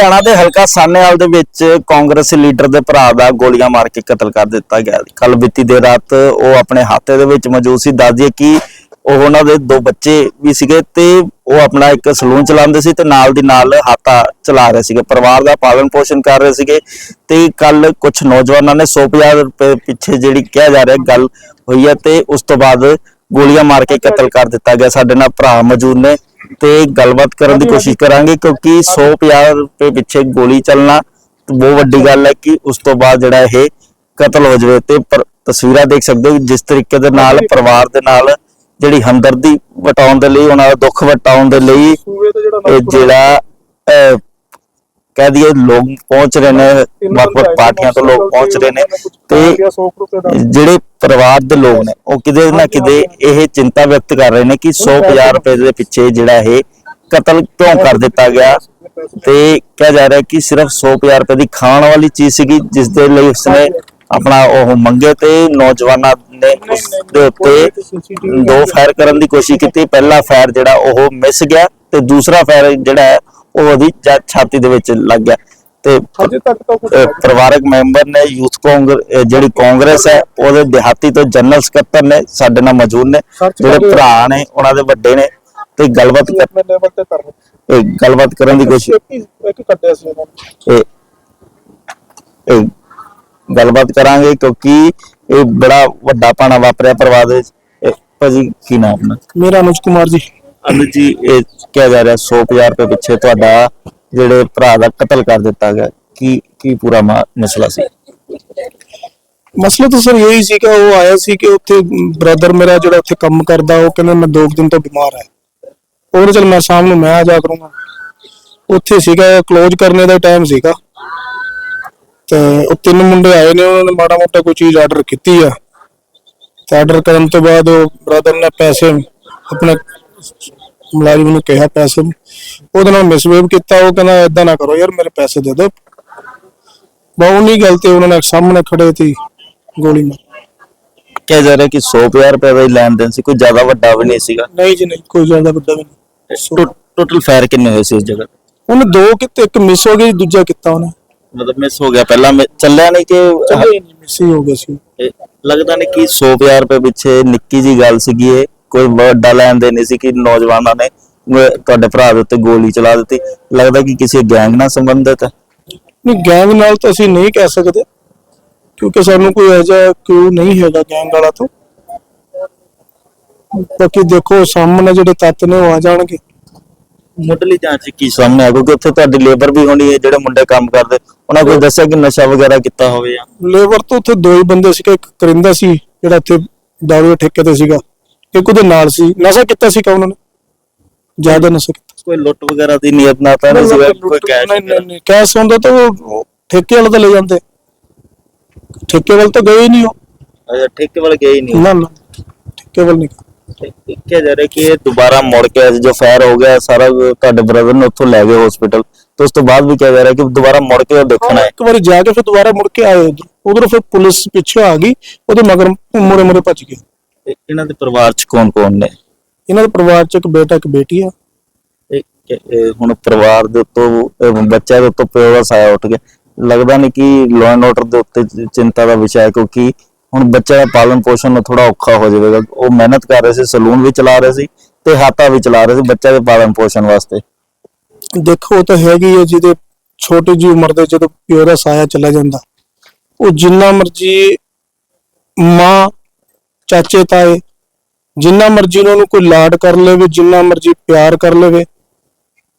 ਲੁਧਿਆਣਾ ਦੇ ਹਲਕਾ ਸਾਨੇਵਾਲ ਦੇ ਵਿੱਚ ਕਾਂਗਰਸੀ ਲੀਡਰ ਦੇ ਭਰਾ ਦਾ ਗੋਲੀਆਂ ਮਾਰ ਕੇ ਕਤਲ ਕਰ ਦਿੱਤਾ ਗਿਆ ਕੱਲ ਬੀਤੀ ਦੇਰ ਰਾਤ ਉਹ ਆਪਣੇ ਹਾਤੇ ਦੇ ਵਿੱਚ ਮੌਜੂਦ ਸੀ। ਦੱਸਦੀਏ ਕਿ ਉਹ ਉਹਨਾਂ ਦੇ ਦੋ ਬੱਚੇ ਵੀ ਸੀਗੇ ਤੇ ਉਹ ਆਪਣਾ ਇੱਕ ਸਲੂਨ ਚਲਾਉਂਦੇ ਸੀ ਤੇ ਨਾਲ ਦੀ ਨਾਲ ਹਾਤਾ ਚਲਾ ਰਹੇ ਸੀਗੇ। ਪਰਿਵਾਰ ਦਾ ਪਾਲਣ ਪੋਸ਼ਣ ਕਰ ਰਹੇ ਸੀਗੇ ਤੇ ਕੱਲ ਕੁਝ ਨੌਜਵਾਨਾਂ ਨੇ 150 ਰੁਪਏ ਪਿੱਛੇ ਜਿਹੜੀ ਕਿਹਾ ਜਾ ਰਿਹਾ ਗੱਲ ਹੋਈ ਹੈ ਤੇ ਉਸ ਤੋਂ ਬਾਅਦ ਗੋਲੀਆਂ ਮਾਰ ਕੇ ਕਤਲ ਕਰ ਦਿੱਤਾ ਗਿਆ। ਸਾਡੇ ਨਾਲ ਭਰਾ ਮੌਜੂਦ ਨੇ। ਤੇ ਗੱਲਬਾਤ ਕਰਨ ਦੀ ਕੋਸ਼ਿਸ਼ ਕਰਾਂਗੇ ਕਿਉਂਕਿ 150 ਰੁਪਏ ਪਿੱਛੇ ਗੋਲੀ ਚੱਲਣਾ ਬਹੁਤ ਵੱਡੀ ਗੱਲ ਹੈ ਕਿ ਉਸ ਤੋਂ ਬਾਅਦ ਜਿਹੜਾ ਇਹ ਕਤਲ ਹੋ ਜਾਵੇ ਤੇ ਪਰ- ਤਸਵੀਰਾਂ ਦੇਖ ਸਕਦੇ ਹੋ ਜਿਸ ਤਰੀਕੇ ਦੇ ਨਾਲ ਪਰਿਵਾਰ ਦੇ ਨਾਲ ਜਿਹੜੀ ਹਮਦਰਦੀ ਵਟਾਉਣ ਦੇ ਲਈ ਉਹਨਾਂ ਦਾ ਦੁੱਖ ਵਟਾਉਣ ਦੇ ਲਈ ਇਹ ਜਿਹੜਾ ਕਹਿ ਦਈਏ ਲੋਕ ਪਹੁੰਚ ਰਹੇ ਨੇ ਵੱਖ-ਵੱਖ ਪਾਰਟੀਆਂ ਤੋਂ ਲੋਕ ਪਹੁੰਚ ਰਹੇ ਨੇ ਤੇ ਜਿਹੜੇ ਪਰਿਵਾਰ ਦੇ ਲੋਕ ਨੇ ਉਹ ਕਿਤੇ ਨਾ ਕਿਤੇ ਇਹ ਚਿੰਤਾ ਵਿਅਕਤ ਕਰ ਰਹੇ ਨੇ ਕਿ 150 ਰੁਪਏ ਦੇ ਪਿੱਛੇ ਜਿਹੜਾ ਇਹ ਕਤਲ ਕਿਉਂ ਕਰ ਦਿੱਤਾ ਗਿਆ? ਤੇ ਕਿਹਾ ਜਾ ਰਿਹਾ ਕਿ ਸਿਰਫ 150 ਰੁਪਏ ਦੀ ਖਾਣ ਵਾਲੀ ਚੀਜ਼ ਸੀਗੀ ਜਿਸ ਦੇ ਲਈ ਉਸਨੇ ਆਪਣਾ ਉਹ ਮੰਗੇ ਤੇ ਨੌਜਵਾਨਾਂ ਨੇ ਉਸ ਦੇ ਉੱਤੇ ਦੋ ਫਾਇਰ ਕਰਨ ਦੀ ਕੋਸ਼ਿਸ਼ ਕੀਤੀ। ਪਹਿਲਾ ਫਾਇਰ ਜਿਹੜਾ ਉਹ ਮਿਸ ਗਿਆ ਤੇ ਦੂਸਰਾ ਫਾਇਰ ਜਿਹੜਾ ਉਹ ਉਹਦੀ ਛਾਤੀ ਦੇ ਵਿੱਚ ਲੱਗ ਗਿਆ। ਤੇ ਅਜੇ ਤੱਕ ਤਾਂ ਕੁਝ ਅਹ ਪਰਿਵਾਰਕ ਮੈਂਬਰ ਨੇ ਯੂਥ ਕਾਂਗਰਸ ਜਿਹੜੀ ਕਾਂਗਰਸ ਹੈ ਉਹਦੇ ਦਿਹਾਤੀ ਤੋਂ ਜਨਰਲ ਸਕੱਤਰ ਨੇ ਸਾਡੇ ਨਾਲ ਮੌਜੂਦ ਨੇ। Search ਜਿਹੜੇ ਭਰਾ ਨੇ ਉਹਨਾਂ ਦੇ ਵੱਡੇ ਨੇ। ਤੇ ਗੱਲਬਾਤ ਕਰ- ਆਪਣੇ ਲੈਵਲ ਤੇ ਕਰ ਇਹ ਗੱਲਬਾਤ ਕਰਨ ਦੀ ਕੋਸ਼ਿਸ਼ ਇੱਕ ਹੀ ਇੱਕ ਕੱਟਿਆ ਸੀ ਉਹਨਾਂ ਨੇ। ਇਹ ਇਹ ਗੱਲਬਾਤ ਕਰਾਂਗੇ ਕਿਉਂਕਿ ਇਹ ਬੜਾ ਵੱਡਾ ਪਾਣਾ ਵਾਪਰਿਆ ਪਰਿਵਾਰ ਦੇ ਵਿੱਚ। ਇਹ ਭਾਜੀ ਕੀ ਨਾਮ ਆਪਣਾ? ਮੇਰਾ ਅਨੁਜ ਕੁਮਾਰ ਜੀ। ਅਮਿਤ ਜੀ, ਇਹ ਕਿਹਾ ਜਾ ਰਿਹਾ 100000 ਰੁਪਏ ਪਿੱਛੇ ਤੁਹਾਡਾ ਜਿਹੜੇ ਭਰਾ ਦਾ ਕਤਲ ਕਰ ਦਿੱਤਾ ਗਿਆ, ਕੀ ਕੀ ਪੂਰਾ ਮਸਲਾ ਸੀ? ਮਸਲਾ ਤਾਂ ਸਰ ਇਹੀ ਸੀ ਕਿ ਉਹ ਆਇਆ ਸੀ ਕਿ ਉੱਥੇ ਬ੍ਰਦਰ ਮੇਰਾ ਜਿਹੜਾ ਉੱਥੇ ਕੰਮ ਕਰਦਾ, ਉਹ ਕਹਿੰਦਾ ਮੈਂ ਦੋ ਦਿਨ ਤੋਂ ਬਿਮਾਰ ਹੈ। ਉਹਨੇ ਚਲ ਮੈਂ ਸ਼ਾਮ ਨੂੰ ਮੈਂ ਆ ਜਾ ਕਰੂੰਗਾ। ਉੱਥੇ ਸੀਗਾ ਕਲੋਜ ਕਰਨੇ ਦਾ ਟਾਈਮ ਸੀਗਾ। ਤੇ ਉਹ ਤਿੰਨ ਮੁੰਡੇ ਆਏ ਨੇ, ਉਹਨਾਂ ਨੇ ਮਾੜਾ ਮੋਟਾ ਕੋਈ ਚੀਜ਼ ਆਰਡਰ ਕੀਤੀ ਆ। ਤੇ ਆਰਡਰ ਕਰਨ ਤੋਂ ਬਾਅਦ ਉਹ ਬ੍ਰਦਰ ਨੇ ਪੈਸੇ ਆਪਣੇ ਮੁਲਾਜ਼ਮ ਨੂੰ ਕਿਹਾ ਪੈਸੇ। ਉਹਦੇ ਨਾਲ ਮਿਸਬੀਹੇਵ ਕੀਤਾ ਉਹ ਕਹਿੰਦਾ ਏਦਾਂ ਨਾ ਕਰੋ ਯਾਰ ਮੇਰੇ ਪੈਸੇ ਦੇ ਦਿਓ। ਬਹੁਤ ਨਹੀਂ ਗੱਲ ਤੇ ਉਹਨਾਂ ਨੇ ਸਾਹਮਣੇ ਖੜੇ ਸੀ ਗੋਲੀ ਮਾਰ। ਕਿਹਾ ਜਾ ਰਿਹਾ ਕਿ 100000 ਰੁਪਏ ਦਾ ਲੈਣ ਦੇਣ ਸੀ ਕੋਈ ਜ਼ਿਆਦਾ ਵੱਡਾ ਵੀ ਨਹੀਂ ਸੀਗਾ। ਨਹੀਂ ਜੀ ਨਹੀਂ ਕੋਈ ਜ਼ਿਆਦਾ ਵੱਡਾ ਵੀ ਨਹੀਂ। ਟੋਟਲ ਫਾਇਰ ਕਿੰਨੇ ਹੋਏ ਸੀ ਉਸ ਜਗ੍ਹਾ? ਉਹਨੇ ਦੋ ਕਿਤੇ ਇੱਕ ਮਿਸ ਹੋ ਗਈ ਦੂਜਾ ਕੀਤਾ ਉਹਨੇ। ਮਤਲਬ ਮਿਸ ਹੋ ਗਿਆ। ਪਹਿਲਾਂ ਚੱਲਿਆ ਨਹੀਂ ਕਿ ਚੱਲੇ ਨਹੀਂ ਮਿਸ ਹੀ ਹੋ ਗਿਆ ਸੀ। ਲੱਗਦਾ ਨਹੀਂ ਕਿ 100000 ਰੁਪਏ ਪਿੱਛੇ ਨਿੱਕੀ ਜੀ ਗੱਲ ਸੀਗੀ ਇਹ। ਕੋਈ ਵੱਡਾ ਲੈਣ ਦੇ ਨਹੀਂ ਸੀ ਕਿ ਨੌਜਵਾਨਾਂ ਨੇ ਤੁਹਾਡੇ ਭਰਾ ਦੇ ਉੱਤੇ ਗੋਲੀ ਚਲਾ ਦਿੱਤੀ। ਲੱਗਦਾ ਕਿ ਕਿਸੇ ਗੈਂਗ ਨਾਲ ਸੰਬੰਧਿਤ ਹੈ? ਨਹੀਂ ਗੈਂਗ ਨਾਲ ਤਾਂ ਅਸੀਂ ਨਹੀਂ ਕਹਿ ਸਕਦੇ। ਕਿਉਂਕਿ ਸਾਨੂੰ ਕੋਈ ਐਜਾ ਕਿਉਂ ਨਹੀਂ ਹੈਗਾ ਗੈਂਗ ਵਾਲਾ ਤੋਂ। ਬਾਕੀ ਦੇਖੋ ਸਾਹਮਣੇ ਜਿਹੜੇ ਤੱਤ ਨੇ ਉਹ ਆ ਜਾਣਗੇ। ਮੁੱਢਲੀ ਜਾਂਚ ਕੀ ਸਾਹਮਣੇ ਆ ਕਿਉਂਕਿ ਉੱਥੇ ਤੁਹਾਡੀ ਲੇਬਰ ਵੀ ਹੋਣੀ ਹੈ ਜਿਹੜੇ ਮੁੰਡੇ ਕੰਮ ਕਰਦੇ। ਉਹਨਾਂ ਕੋਈ ਦੱਸਿਆ ਕਿ ਨਸ਼ਾ ਵਗੈਰਾ ਕੀਤਾ ਹੋਵੇ ਜਾਂ? ਲੇਬਰ ਤੋਂ ਉੱਥੇ ਦੋ ਹੀ ਬੰਦੇ ਸੀਗੇ ਇੱਕ ਕਰਿੰਦਾ ਸੀ ਜਿਹੜਾ ਇੱਥੇ ਦਾਰੂ ਦੇ ਠੇਕੇ ਤੇ ਸੀਗਾ। ਇੱਕ ਉਹਦੇ ਨਾਲ ਸੀ। ਨਸ਼ਾ ਕੀਤਾ ਸੀਗਾ ਉਹਨਾਂ ਨੇ? ਜ਼ਿਆਦਾ ਨਸ਼ਾ ਕੀਤਾ। ਕੋਈ ਲੁੱਟ ਵਗੈਰਾ ਦੀ ਨੀਅਤ ਨਾਲ ਤਾਂ ਨਹੀਂ ਸੀਗਾ ਕਿ ਕੋਈ ਕੈਸ਼ ਨਹੀਂ ਨਹੀਂ ਨਹੀਂ ਕੈਸ਼ ਹੁੰਦਾ ਤਾਂ ਉਹ ਠੇਕੇ ਵਾਲੇ ਤਾਂ ਲੈ ਜਾਂਦੇ। ਠੇਕੇ ਵਾਲੇ ਤਾਂ ਗਏ ਹੀ ਨਹੀਂ ਉਹ। ਅੱਛਾ ਠੇਕੇ ਵਾਲੇ ਗਏ ਹੀ ਨਹੀਂ। ਨਾ ਨਾ ਠੇਕੇ ਵਾਲੇ ਨਹੀਂ। ਕਿਹਾ ਜਾ ਰਿਹਾ ਕਿ ਇਹ ਦੁਬਾਰਾ ਮੁੜ ਕੇ ਅੱਜ ਜੋ ਫਾਇਰ ਹੋ ਗਿਆ ਸਾਰਾ ਤੁਹਾਡੇ ਬ੍ਰਦਰ ਨੂੰ ਉੱਥੋਂ ਲੈ ਗਏ ਹਸਪੀਟਲ ਤੇ ਉਸ ਤੋਂ ਬਾਅਦ ਵੀ ਕਿਹਾ ਜਾ ਰਿਹਾ ਕਿ ਦੁਬਾਰਾ ਮੁੜ ਕੇ ਉਹ ਦੇਖਣਾ ਹੈ। ਇੱਕ ਵਾਰੀ ਜਾ ਕੇ ਫਿਰ ਦੁਬਾਰਾ ਮੁੜ ਕੇ ਆਏ ਉਧਰ। ਉਧਰ ਫਿਰ ਪੁਲਿਸ ਪਿੱਛੇ ਆ ਗਈ ਉਹਦੇ ਮਗਰ ਮੁਰੇ ਮੁਰੇ ਭੱਜ ਗਏ। ਤੇ ਇਹਨਾਂ ਦੇ ਪਰਿਵਾਰ ਚ ਕੌਣ ਕੌਣ ਨੇ? ਇਹਨਾਂ ਦੇ ਪਰਿਵਾਰ ਚ ਇੱਕ ਬੇਟਾ ਇੱਕ ਬੇਟੀ ਆ। ਇਹ- ਇਹ- ਇਹ ਹੁਣ ਪਰਿਵਾਰ ਦੇ ਉੱਤੋਂ ਬੱਚਿਆਂ ਦੇ ਉੱਤੋਂ ਪਿਓ ਦਾ ਸਾਇਆ ਉੱਠ ਗਿਆ। ਲੱਗਦਾ ਨਹੀਂ ਕਿ ਲਾਅ ਐਂਡ ਆਰਡਰ ਦੇ ਉੱਤੇ ਚ- ਚਿੰਤਾ ਦਾ ਵਿਸ਼ਾ ਹੈ ਕਿਉਂਕਿ ਹੁਣ ਬੱਚਿਆਂ ਦਾ ਪਾਲਣ ਪੋਸ਼ਣ ਨੂੰ ਥੋੜਾ ਔਖਾ ਹੋ ਜਾਵੇਗਾ। ਉਹ ਮਿਹਨਤ ਕਰ ਰਹੇ ਸੀ ਸਲੂਨ ਵੀ ਚਲਾ ਰਹੇ ਸੀ ਤੇ ਹਾਤਾ ਵੀ ਚਲਾ ਰਹੇ ਸੀ ਬੱਚਿਆਂ ਦੇ ਪਾਲਣ ਪੋਸ਼ਣ ਵਾਸਤੇ। ਦੇਖੋ ਉਹ ਤਾਂ ਹੈਗੀ ਹੈ ਜਿਹਦੇ ਛੋਟੀ ਜੀ ਉਮਰ ਦੇ ਜਦੋਂ ਪਿਓ ਦਾ ਸਾਇਆ ਚਲਾ ਜਾਂਦਾ ਉਹ ਜਿੰਨਾ ਮਰਜ਼ੀ ਮਾਂ ਚਾਚੇ ਤਾਏ ਜਿੰਨਾ ਮਰਜ਼ੀ ਉਹਨਾਂ ਨੂੰ ਕੋਈ ਲਾਡ ਕਰ ਲਵੇ ਜਿੰਨਾ ਮਰਜ਼ੀ ਪਿਆਰ ਕਰ ਲਵੇ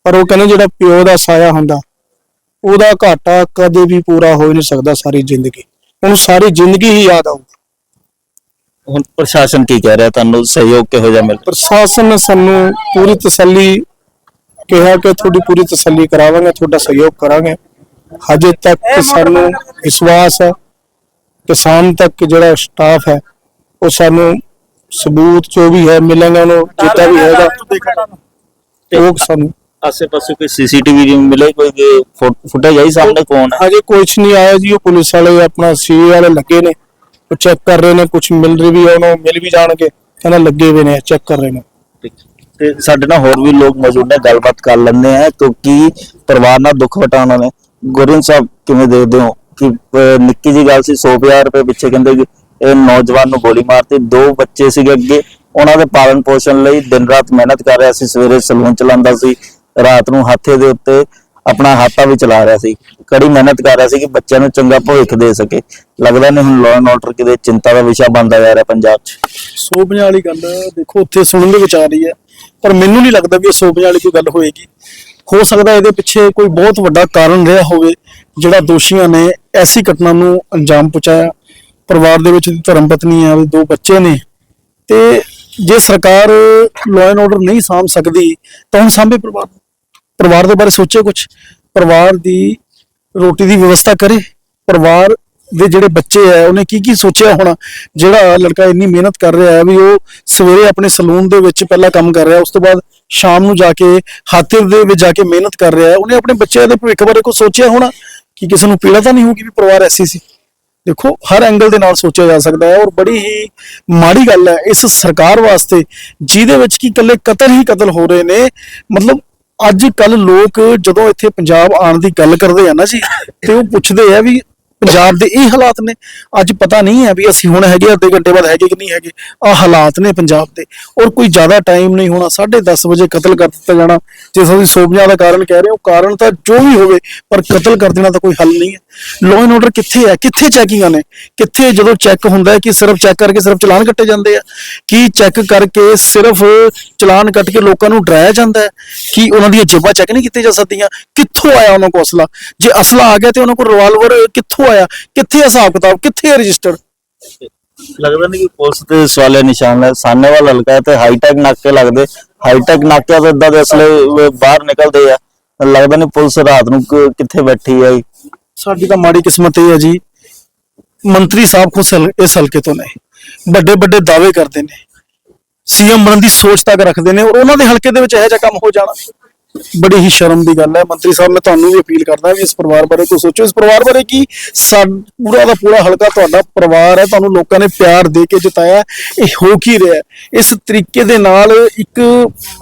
ਪਰ ਉਹ ਕਹਿੰਦੇ ਜਿਹੜਾ ਪਿਓ ਦਾ ਸਾਇਆ ਹੁੰਦਾ ਉਹਦਾ ਘਾਟਾ ਕਦੇ ਵੀ ਪੂਰਾ ਹੋ ਨਹੀਂ ਸਕਦਾ ਸਾਰੀ ਜ਼ਿੰਦਗੀ। ਉਹਨੂੰ ਸਾਰੀ ਜ਼ਿੰਦਗੀ ਹੀ ਯਾਦ ਆਊ ਹੁਣ ਪ੍ਰਸ਼ਾਸਨ ਕੀ ਕਹਿ ਰਿਹਾ? ਤੁਹਾਨੂੰ ਸਹਿਯੋਗ ਕਿਹੋ ਜਿਹਾ ਮਿਲ ਰਿਹਾ? ਪ੍ਰਸ਼ਾਸਨ ਨੇ ਸਾਨੂੰ ਪੂਰੀ ਤਸੱਲੀ ਕਿਹਾ ਕਿ ਤੁਹਾਡੀ ਪੂਰੀ ਤਸੱਲੀ ਕਰਾਵਾਂਗੇ ਤੁਹਾਡਾ ਸਹਿਯੋਗ ਕਰਾਂਗੇ। ਹਜੇ ਤੱਕ ਸਾਨੂੰ ਵਿਸ਼ਵਾਸ ਹੈ ਕਿ ਸ਼ਾਮ ਤੱਕ ਜਿਹੜਾ ਸਟਾਫ ਹੈ ਉਹ ਸਾਨੂੰ ਸਬੂਤ ਜੋ ਵੀ ਹੈ ਮਿਲਾਂਗਾ ਉਹਨੂੰ ਜਿੱਦਾਂ ਵੀ ਹੈਗਾ ਉਹ ਸਾਨੂੰ ਆਸੇ ਪਾਸੇ ਕੋਈ ਸੀਸੀਟੀਵੀ ਨਹੀਂ ਮਿਲੇ ਕੋਈ ਫੁਟੇਜ ਆਈ ਸਾਹਮਣੇ ਕੌਣ ਹੈ? ਹਜੇ ਕੁਝ ਨਹੀਂ ਆਇਆ ਜੀ ਉਹ ਪੁਲਿਸ ਵਾਲੇ ਆਪਣਾ ਸੀਏ ਵਾਲੇ ਲੱਗੇ ਨੇ ਉਹ ਚੈੱਕ ਕਰ ਰਹੇ ਨੇ ਕੁਝ ਮਿਲ ਰਹੀ ਵੀ ਉਹਨੂੰ ਮਿਲ ਵੀ ਜਾਣਗੇ ਕਹਿੰਦਾ ਲੱਗੇ ਹੋਏ ਨੇ ਚੈੱਕ ਕਰ ਰਹੇ ਨੇ। ਤੇ ਸਾਡੇ ਨਾਲ ਹੋਰ ਵੀ ਲੋਕ ਮੌਜੂਦ ਨੇ ਗੱਲਬਾਤ ਕਰ ਲੈਂਦੇ ਆ ਕਿਉਂਕਿ ਪਰਿਵਾਰ ਨਾਲ ਦੁੱਖ ਵਟਾਉਣਾ ਨੇ? ਗੁਰਿੰਦ ਸਾਹਿਬ ਕਿਵੇਂ ਦੇਖਦੇ ਹੋ? ਕਿ ਨਿੱਕੀ ਜੀ ਗੱਲ ਸੀ 100000 ਰੁਪਏ ਪਿੱਛੇ ਕਹਿੰਦੇ ਕਿ ਇਹ ਨੌਜਵਾਨ ਨੂੰ ਗੋਲੀ ਮਾਰਤੀ, ਦੋ ਬੱਚੇ ਸੀਗੇ ਅੱਗੇ। ਉਹਨਾਂ ਦੇ ਪਾਲਣ ਪੋਸ਼ਣ ਲਈ ਦਿਨ ਰਾਤ ਮਿਹਨਤ ਕਰ ਰਿਹਾ ਸੀ, ਸਵੇਰੇ ਸਲੂਨ ਚਲਾਉਂਦਾ ਸੀ, ਰਾਤ ਨੂੰ ਹੱਥੇ ਦੇ ਉੱਤੇ ਆਪਣਾ ਹਾਤਾ ਵੀ ਚਲਾ ਰਿਹਾ ਸੀ। ਕੜੀ ਮਿਹਨਤ ਕਰ ਰਿਹਾ ਸੀ ਕਿ ਬੱਚਿਆਂ ਨੂੰ ਚੰਗਾ ਭਵਿੱਖ ਦੇ ਸਕੇ। ਲੱਗਦਾ ਨਹੀਂ ਹੁਣ ਲਾਅ ਐਂਡ ਆਰਡਰ ਕਿਤੇ ਚਿੰਤਾ ਦਾ ਵਿਸ਼ਾ ਬਣਦਾ ਜਾ ਰਿਹਾ ਪੰਜਾਬ 'ਚ। ਸੌ ਵਾਲੀ ਗੱਲ ਦੇਖੋ, ਉੱਥੇ ਸੁਣਨ ਦੇ ਵਿੱਚ ਆ ਰਹੀ ਹੈ। ਪਰ ਮੈਨੂੰ ਨਹੀਂ ਲੱਗਦਾ ਵੀ ਇਹ ਸੌ ਪੰਜਾਹ ਵਾਲੀ ਕੋਈ ਗੱਲ ਹੋਏਗੀ। ਹੋ ਸਕਦਾ ਇਹਦੇ ਪਿੱਛੇ ਕੋਈ ਬਹੁਤ ਵੱਡਾ ਕਾਰਨ ਰਿਹਾ ਹੋਵੇ, ਜਿਹੜਾ ਦੋਸ਼ੀਆਂ ਨੇ ਐਸੀ ਘਟਨਾ ਨੂੰ ਅੰਜਾਮ ਪਹੁੰਚਾਇਆ। ਪਰਿਵਾਰ ਦੇ ਵਿੱਚ ਧਰਮ ਪਤਨੀ ਆ ਦੋ ਬੱਚੇ ਨੇ ਤੇ ਜੇ ਸਰਕਾਰ ਲਾਅ ਐਂਡ ਆਰਡਰ ਨਹੀਂ ਸਾਂਭ ਸਕਦੀ ਤਾਂ ਹੁਣ ਸਾਂਭੇ ਪਰਿਵਾਰ ਪਰਿਵਾਰ ਦੇ ਬਾਰੇ ਸੋਚੇ ਕੁਝ ਪਰਿਵਾਰ ਦੀ ਰੋਟੀ ਦੀ ਵਿਵਸਥਾ ਕਰੇ। ਪਰਿਵਾਰ ਦੇ ਜਿਹੜੇ ਬੱਚੇ ਆ, ਉਹਨੇ ਕੀ ਕੀ ਸੋਚਿਆ ਹੋਣਾ? ਜਿਹੜਾ ਲੜਕਾ ਇੰਨੀ ਮਿਹਨਤ ਕਰ ਰਿਹਾ ਹੈ ਵੀ ਉਹ ਸਵੇਰੇ ਆਪਣੇ ਸਲੂਨ ਦੇ ਵਿੱਚ ਪਹਿਲਾਂ ਕੰਮ ਕਰ ਰਿਹਾ, ਉਸ ਤੋਂ ਬਾਅਦ ਸ਼ਾਮ ਨੂੰ ਜਾ ਕੇ ਹਾਤੇ ਦੇ ਵਿੱਚ ਜਾ ਕੇ ਮਿਹਨਤ ਕਰ ਰਿਹਾ ਹੈ ਉਹਨੇ ਆਪਣੇ ਬੱਚਿਆਂ ਦੇ ਭਵਿੱਖ ਬਾਰੇ ਕੁਝ ਸੋਚਿਆ ਹੋਣਾ? ਕਿ ਕਿਸੇ ਨੂੰ ਪੀੜਾ ਤਾਂ ਨਹੀਂ ਹੋਊਗੀ ਵੀ ਪਰਿਵਾਰ ਐਸੀ ਸੀ? ਦੇਖੋ, ਹਰ ਐਂਗਲ ਦੇ ਨਾਲ ਸੋਚਿਆ ਜਾ ਸਕਦਾ ਹੈ ਔਰ ਬੜੀ ਹੀ ਮਾੜੀ ਗੱਲ ਹੈ ਇਸ ਸਰਕਾਰ ਵਾਸਤੇ, ਜਿਹਦੇ ਵਿੱਚ ਕੀ ਇਕੱਲੇ ਕਤਲ ਹੀ ਕਤਲ ਹੋ ਰਹੇ ਨੇ। ਮਤਲਬ ਅੱਜ ਕੱਲ ਲੋਕ ਜਦੋਂ ਇੱਥੇ ਪੰਜਾਬ ਆਉਣ ਦੀ ਗੱਲ ਕਰਦੇ ਆ ਨਾ ਜੀ, ਤੇ ਉਹ ਪੁੱਛਦੇ ਆ ਵੀ ਪੰਜਾਬ ਦੇ ਇਹ ਹਾਲਾਤ ਨੇ, ਅੱਜ ਪਤਾ ਨਹੀਂ ਹੈ ਵੀ ਅਸੀਂ ਹੁਣ ਹੈਗੇ ਅੱਧੇ ਘੰਟੇ ਬਾਅਦ ਹੈਗੇ ਕਿ ਨਹੀਂ ਹੈਗੇ ਆ ਹਾਲਾਤ ਨੇ ਪੰਜਾਬ ਦੇ। ਔਰ ਕੋਈ ਜ਼ਿਆਦਾ ਟਾਈਮ ਨਹੀਂ ਹੋਣਾ 10:30 ਵਜੇ ਕਤਲ ਕਰ ਦਿੱਤਾ ਜਾਣਾ ਜੇ ਤੁਸੀਂ ਸੋਭਿਆ ਦਾ ਕਾਰਨ ਕਹਿ ਰਹੇ ਹੋ, ਕਾਰਨ ਤਾਂ ਜੋ ਵੀ ਹੋਵੇ, ਪਰ ਕਤਲ ਕਰ ਦੇਣਾ ਤਾਂ ਕੋਈ ਹੱਲ ਨਹੀਂ ਹੈ। ਲੋ ਐਂਡ ਆਰਡਰ ਕਿੱਥੇ ਹੈ? ਕਿੱਥੇ ਚੈਕਿੰਗਾਂ ਨੇ ਕਿੱਥੇ ਜਦੋਂ ਚੈੱਕ ਹੁੰਦਾ ਹੈ ਕਿ ਸਿਰਫ ਚੈੱਕ ਕਰਕੇ ਸਿਰਫ ਚਲਾਨ ਕੱਟੇ ਜਾਂਦੇ ਆ? ਕੀ ਚੈੱਕ ਕਰਕੇ ਸਿਰਫ ਚਲਾਨ ਕੱਟ ਕੇ ਲੋਕਾਂ ਨੂੰ ਡਰਾਇਆ ਜਾਂਦਾ ਹੈ? ਕਿ ਉਹਨਾਂ ਦੀਆਂ ਜੇਬਾਂ ਚੈੱਕ ਨਹੀਂ ਕੀਤੀਆਂ ਜਾ ਸਕਦੀਆਂ? ਕਿੱਥੋਂ ਆਇਆ ਉਹਨਾਂ ਕੋਲ ਅਸਲਾ? ਜੇ ਅਸਲਾ ਆ ਗਿਆ ਤੇ ਉਹਨਾਂ ਕੋਲ ਰਿਵਾਲਵਰ ਕਿੱਥੋਂ ਆਇਆ ਕਿੱਥੇ ਹਿਸਾਬ ਕਿਤਾਬ? ਕਿੱਥੇ ਰਜਿਸਟਰ? ਲੱਗਦਾ ਨਹੀਂ ਕਿ ਪੁਲਿਸ ਤੇ ਸਵਾਲੇ ਨਿਸ਼ਾਨ ਹੈ ਸਾਹਨੇ ਵਾਲਾ ਹਲਕਾ ਤੇ ਹਾਈਟੈਕ ਨਾਕੇ ਲੱਗਦੇ। ਹਾਈਟੈਕ ਨਾਕਿਆਂ ਤੋਂ ਇਦਾਂ ਦੇ ਅਸਲੇ ਬਾਹਰ ਨਿਕਲਦੇ ਆ। ਲੱਗਦਾ ਨਹੀਂ ਪੁਲਿਸ ਰਾਤ ਨੂੰ ਕਿੱਥੇ ਬੈਠੀ ਹੈ ਸਾਡੀ ਤਾਂ ਮਾੜੀ ਕਿਸਮਤ ਇਹ ਹੈ ਜੀ ਮੰਤਰੀ ਸਾਹਿਬ ਖੁਦ ਸਲ- ਇਸ ਹਲਕੇ ਤੋਂ ਨੇ। ਵੱਡੇ ਵੱਡੇ ਦਾਅਵੇ ਕਰਦੇ ਨੇ। ਸੀਐਮ ਬਣਨ ਦੀ ਸੋਚ ਤੱਕ ਰੱਖਦੇ ਨੇ। ਔਰ ਉਹਨਾਂ ਦੇ ਹਲਕੇ ਦੇ ਵਿੱਚ ਇਹੋ ਜਿਹਾ ਕੰਮ ਹੋ ਜਾਣਾ। ਬੜੀ ਹੀ ਸ਼ਰਮ ਦੀ ਗੱਲ ਹੈ। ਮੰਤਰੀ ਸਾਹਿਬ, ਮੈਂ ਤੁਹਾਨੂੰ ਵੀ ਅਪੀਲ ਕਰਦਾ ਵੀ ਇਸ ਪਰਿਵਾਰ ਬਾਰੇ ਕੋਈ ਸੋਚੋ। ਇਸ ਪਰਿਵਾਰ ਬਾਰੇ ਕੀ? ਸਾ ਪੂਰਾ ਦਾ ਪੂਰਾ ਹਲਕਾ ਤੁਹਾਡਾ ਪਰਿਵਾਰ ਹੈ। ਤੁਹਾਨੂੰ ਲੋਕਾਂ ਨੇ ਪਿਆਰ ਦੇ ਕੇ ਜਿਤਾਇਆ। ਇਹ ਹੋ ਕੀ ਰਿਹਾ ਇਸ ਤਰੀਕੇ ਦੇ ਨਾਲ ਇੱਕ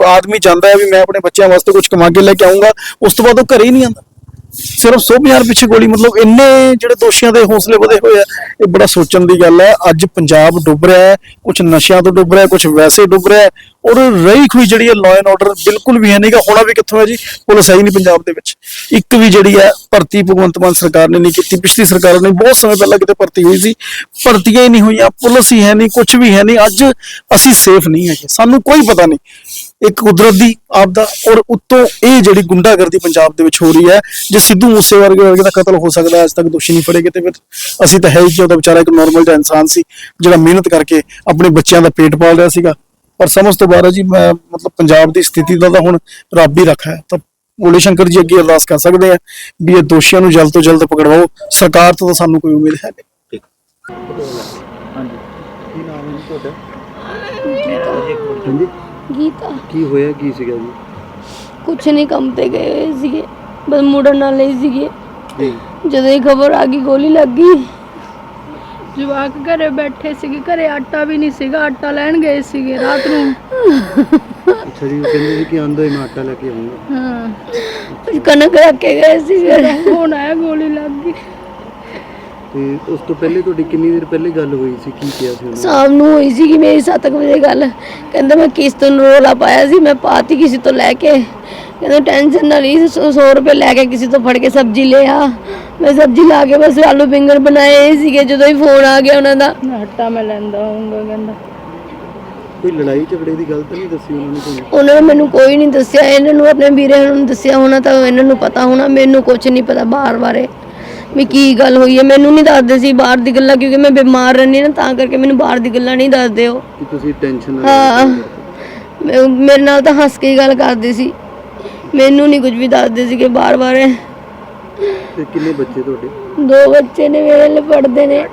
ਆਦਮੀ ਜਾਂਦਾ ਹੈ ਵੀ ਮੈਂ ਆਪਣੇ ਬੱਚਿਆਂ ਵਾਸਤੇ ਕੁਝ ਕਮਾ ਕੇ ਲੈ ਕੇ ਆਉਂਗਾ ਉਸ ਤੋਂ ਬਾਅਦ ਉਹ ਘਰੇ ਹੀ ਨਹੀਂ ਆਉਂਦਾ। ਸਿਰਫ 100 ਪਿੱਛੇ ਗੋਲੀ, ਮਤਲਬ ਇੰਨੇ ਜਿਹੜੇ ਦੋਸ਼ੀਆਂ ਦੇ ਹੌਸਲੇ ਵਧੇ ਹੋਏ ਆ, ਇਹ ਬੜਾ ਸੋਚਣ ਦੀ ਗੱਲ ਹੈ ਅੱਜ ਪੰਜਾਬ ਡੁੱਬ ਰਿਹਾ ਹੈ ਕੁਝ ਨਸ਼ਿਆਂ ਤੋਂ ਡੁੱਬ ਰਿਹਾ ਹੈ ਕੁਝ ਵੈਸੇ ਡੁੱਬ ਰਿਹਾ ਹੈ। ਔਰ ਰਹੀ ਖੁਈ ਜਿਹੜੀ ਹੈ ਲਾਅ ਐਂਡ ਆਰਡਰ ਬਿਲਕੁਲ ਵੀ ਹੈ ਨਹੀਂਗਾ ਹੋਣਾ ਵੀ ਕਿੱਥੋਂ ਹੈ ਜੀ? ਪੁਲਿਸ ਹੈ ਹੀ ਨਹੀਂ ਪੰਜਾਬ ਦੇ ਵਿੱਚ। ਇੱਕ ਵੀ ਜਿਹੜੀ ਹੈ, ਭਰਤੀ ਭਗਵੰਤ ਮਾਨ ਸਰਕਾਰ ਨੇ ਨਹੀਂ ਕੀਤੀ। ਪਿਛਲੀ ਸਰਕਾਰ ਨੇ ਬਹੁਤ ਸਮੇਂ ਪਹਿਲਾਂ ਕਿਤੇ ਭਰਤੀ ਹੋਈ ਸੀ। ਭਰਤੀਆਂ ਹੀ ਨਹੀਂ ਹੋਈਆਂ, ਪੁਲਿਸ ਹੀ ਹੈ ਨਹੀਂ ਕੁਝ ਵੀ ਹੈ ਨਹੀਂ। ਅੱਜ ਅਸੀਂ ਸੇਫ ਨਹੀਂ ਹੈਗੇ। ਸਾਨੂੰ ਕੋਈ ਪਤਾ ਨਹੀਂ ਇੱਕ ਕੁਦਰਤ ਦੀ ਆਪਦਾ ਔਰ ਉੱਤੋਂ ਇਹ ਜਿਹੜੀ ਗੁੰਡਾਗਰਦੀ ਪੰਜਾਬ ਦੇ ਵਿੱਚ ਹੋ ਰਹੀ ਹੈ ਜੇ ਸਿੱਧੂ ਮੂਸੇ ਵਰਗੇ ਵਰਗੇ ਦਾ ਕਤਲ ਹੋ ਸਕਦਾ ਹੈ, ਅੱਜ ਤੱਕ ਦੋਸ਼ੀ ਨਹੀਂ ਫੜੇ ਗਏ ਤੇ ਫਿਰ ਅਸੀਂ ਤਾਂ ਹੈ ਹੀ ਕਿ ਉਹਦਾ ਵਿਚਾਰਾ ਇੱਕ ਨਾਰਮਲ ਜਿਹਾ ਇਨਸਾਨ ਸੀ ਜਿਹੜਾ ਮਿਹਨਤ ਕਰਕੇ ਆਪਣੇ ਬੱਚਿਆਂ ਦਾ ਪੇਟ ਪਾਲ ਰਿਹਾ ਸੀਗਾ। ਪਰ ਸਮਝ ਤੋਂ ਬਾਹਰ ਹੈ ਜੀ ਮੈਂ ਮਤਲਬ ਪੰਜਾਬ ਦੀ ਸਥਿਤੀ ਦਾ ਤਾਂ ਹੁਣ ਰੱਬ ਹੀ ਰੱਖਾ ਹੈ। ਤਾਂ ਭੋਲੇ ਸ਼ੰਕਰ ਜੀ ਅੱਗੇ ਅਰਦਾਸ ਕਰ ਸਕਦੇ ਆ ਵੀ ਇਹ ਦੋਸ਼ੀਆਂ ਨੂੰ ਜਲਦ ਤੋਂ ਜਲਦ ਪਕੜਵਾਓ। ਸਰਕਾਰ ਤੋਂ ਤਾਂ ਸਾਨੂੰ ਕੋਈ ਉਮੀਦ ਹੈ ਨਹੀਂ। ਹਾਂਜੀ। ਗੀਤਾ ਕੀ ਹੋਇਆ ਕੀ ਸੀਗਾ ਜੀ? ਕੁਛ ਨਹੀਂ ਕੰਮ ਤੇ ਗਏ ਹੋਏ ਸੀਗੇ। ਬਸ ਮੁੜਨ ਵਾਲੇ ਸੀਗੇ। ਜੀ। ਜਦੋਂ ਇਹ ਖਬਰ ਆ ਗਈ ਗੋਲੀ ਲੱਗ ਗਈ। ਜਵਾਕ ਘਰੇ ਬੈਠੇ ਸੀਗੇ। ਘਰੇ ਆਟਾ ਵੀ ਨਹੀਂ ਸੀਗਾ। ਆਟਾ ਲੈਣ ਗਏ ਸੀਗੇ ਰਾਤ ਨੂੰ। ਅੱਛਾ ਜੀ ਉਹ ਕਹਿੰਦੇ ਸੀ ਕਿ ਆਂਦਾ ਹੀ ਮੈਂ ਆਟਾ ਲੈ ਕੇ ਆਉਂਗਾ ਹਾਂ। ਕਣਕ ਰੱਖ ਕੇ ਗਏ ਸੀਗੇ। ਹੁਣ ਆਇਆ ਗੋਲੀ ਲੱਗ ਗਈ। ਤੇ ਉਸ ਤੋਂ ਪਹਿਲੇ ਤੁਹਾਡੀ ਕਿੰਨੀ ਦੇਰ ਪਹਿਲੇ ਗੱਲ ਹੋਈ ਸੀ? ਕੀ ਕਿਹਾ ਸੀ ਉਹਨਾਂ? ਸ਼ਾਮ ਨੂੰ ਹੋਈ ਸੀਗੀ ਮੇਰੀ 7 ਵਜੇ ਗੱਲ। ਕਹਿੰਦਾ ਮੈਂ ਕਿਸ਼ਤ ਨੂੰ ਰੋਲਾ ਪਾਇਆ ਸੀ ਮੈਂ ਪਾਤੀ ਕਿਸੇ ਤੋਂ ਲੈ ਕੇ। ਕਹਿੰਦਾ ਟੈਨਸ਼ਨ ਨਾ ਲਈ 100 ਰੁਪਏ ਲੈ ਕੇ ਕਿਸੇ ਤੋਂ ਫੜ ਕੇ ਸਬਜ਼ੀ ਲਿਆ ਮੈਂ ਸਬਜ਼ੀ ਲਾ ਕੇ ਬਸ ਆਲੂ ਬਿੰਗਰ ਬਣਾਏ ਸੀਗੇ ਜਦੋਂ ਹੀ ਫੋਨ ਆ ਗਿਆ ਉਹਨਾਂ ਦਾ। ਆਟਾ ਮੈਂ ਲੈਂਦਾ ਹੋਊਂਗਾ ਕਹਿੰਦਾ। ਕੋਈ ਲੜਾਈ ਝਗੜੇ ਦੀ ਗੱਲ ਤਾਂ ਨਹੀਂ ਦੱਸੀ ਉਹਨਾਂ ਨੇ ਤੁਹਾਨੂੰ? ਉਹਨਾਂ ਨੇ ਮੈਨੂੰ ਕੋਈ ਨਹੀਂ ਦੱਸਿਆ ਇਹਨਾਂ ਨੂੰ ਆਪਣੇ ਵੀਰੇ ਨੂੰ ਦੱਸਿਆ ਹੋਣਾ ਤਾਂ ਇਹਨਾਂ ਨੂੰ ਪਤਾ ਹੋਣਾ ਮੈਨੂੰ ਕੁਝ ਨਹੀਂ ਪਤਾ ਬਾਹਰ ਬਾਰੇ ਵੀ ਕੀ ਗੱਲ ਹੋਈ ਹੈ? ਮੈਨੂੰ ਨਹੀਂ ਦੱਸਦੇ ਸੀ ਬਾਹਰ ਦੀ ਗੱਲਾਂ ਕਿਉਂਕਿ ਮੈਂ ਬਿਮਾਰ ਰਹਿੰਦੀ ਨਾ ਤਾਂ ਕਰਕੇ ਮੈਨੂੰ ਬਾਹਰ ਦੀ ਗੱਲਾਂ ਨਹੀਂ ਦੱਸਦੇ ਉਹ। ਕਿ ਤੁਸੀਂ ਟੈਨਸ਼ਨ ਹਾਂ। ਮੈਂ- ਮੇਰੇ ਨਾਲ ਤਾਂ ਹੱਸ ਕੇ ਹੀ ਗੱਲ ਕਰਦੇ ਸੀ। ਮੈਨੂੰ ਨਹੀਂ ਕੁਝ ਵੀ ਦੱਸਦੇ ਸੀਗੇ ਬਾਰ ਬਾਰੇ ਤੇ ਕਿੰਨੇ ਬੱਚੇ ਤੁਹਾਡੇ? ਦੋ ਬੱਚੇ ਨੇ ਮੇਰੇ ਲਈ ਪੜਦੇ ਨੇ।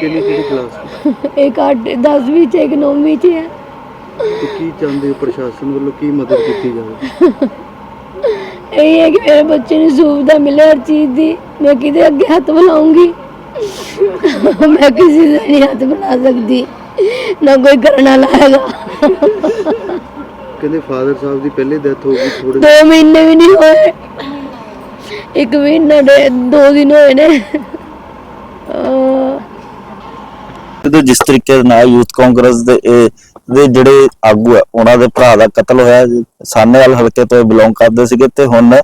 ਕਿਹੜੀ ਕਿਹੜੀ ਕਲਾਸ ਇੱਕ 8 10ਵੀਂ ਚ ਇੱਕ 9ਵੀਂ ਚ ਹੈ। ਤੇ ਕੀ ਚਾਹੁੰਦੇ ਹੋ ਪ੍ਰਸ਼ਾਸਨ ਵੱਲੋਂ? ਕੀ ਮਦਦ ਕੀਤੀ ਜਾਵੇ? ਇਹ ਹੈ ਕਿ ਮੇਰੇ ਬੱਚੇ ਨੂੰ ਸੁਵਿਧਾ ਮਿਲੇ ਹਰ ਚੀਜ਼ ਦੀ। ਮੈਂ ਕਿਤੇ ਅੱਗੇ ਹੱਥ ਬਣਾਉਂਗੀ। ਮੈਂ ਕਿਸੇ ਦਾ ਨਹੀਂ ਹੱਥ ਬਣਾ ਸਕਦੀ। ਨਾ ਕੋਈ ਕਰਨ ਵਾਲਾ ਹੈਗਾ। ਕਹਿੰਦੇ ਫਾਦਰ ਸਾਹਿਬ ਦੀ ਪਹਿਲੇ ਡੈਥ ਹੋ ਗਈ ਥੋੜੇ ਦੋ ਮਹੀਨੇ ਵੀ ਨਹੀਂ ਹੋਏ। ਇੱਕ ਮਹੀਨਾ ਦੇ ਦੋ ਦਿਨ ਹੋਏ ਨੇ। ਅਹ ਤੇ ਜਿਸ ਤਰੀਕੇ ਦੇ ਨਾਲ ਯੂਥ ਕਾਂਗਰਸ ਦੇ ਇਹ- ਦੇ ਜਿਹੜੇ ਆਗੂ ਆ, ਉਹਨਾਂ ਦੇ ਭਰਾ ਦਾ ਕਤਲ ਹੋਇਆ। ਸਾਨੇਵਾਲ ਹਲਕੇ ਤੋਂ ਬਿਲੋਂਗ ਕਰਦੇ ਸੀਗੇ ਤੇ ਹੁਣ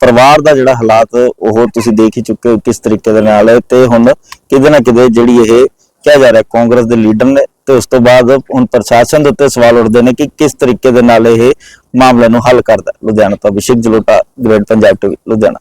ਪਰਿਵਾਰ ਦਾ ਜਿਹੜਾ ਹਾਲਾਤ, ਉਹ ਤੁਸੀਂ ਦੇਖ ਹੀ ਚੁੱਕੇ ਹੋ ਕਿਸ ਤਰੀਕੇ ਦੇ ਨਾਲ। ਹੈ ਤੇ ਹੁਣ ਕਿਤੇ ਨਾ ਕਿਤੇ ਜਿਹੜੀ ਇਹ ਕਿਹਾ ਜਾ ਰਿਹਾ, ਕਾਂਗਰਸ ਦੇ ਲੀਡਰ ਨੇ ਤੇ ਉਸ ਤੋਂ ਬਾਅਦ ਹੁਣ ਪ੍ਰਸ਼ਾਸਨ ਦੇ ਉੱਤੇ ਸਵਾਲ ਉੱਠਦੇ ਨੇ ਕਿ ਕਿਸ ਤਰੀਕੇ ਦੇ ਨਾਲ ਇਹ ਮਾਮਲੇ ਨੂੰ ਹੱਲ ਕਰਦਾ ਹੈ। ਲੁਧਿਆਣਾ ਤੋਂ ਅਭਿਸ਼ੇਕ ਜਲੋਟਾ, ਗ੍ਰੇਟ ਪੰਜਾਬ ਟੀਵੀ, ਲੁਧਿਆਣਾ।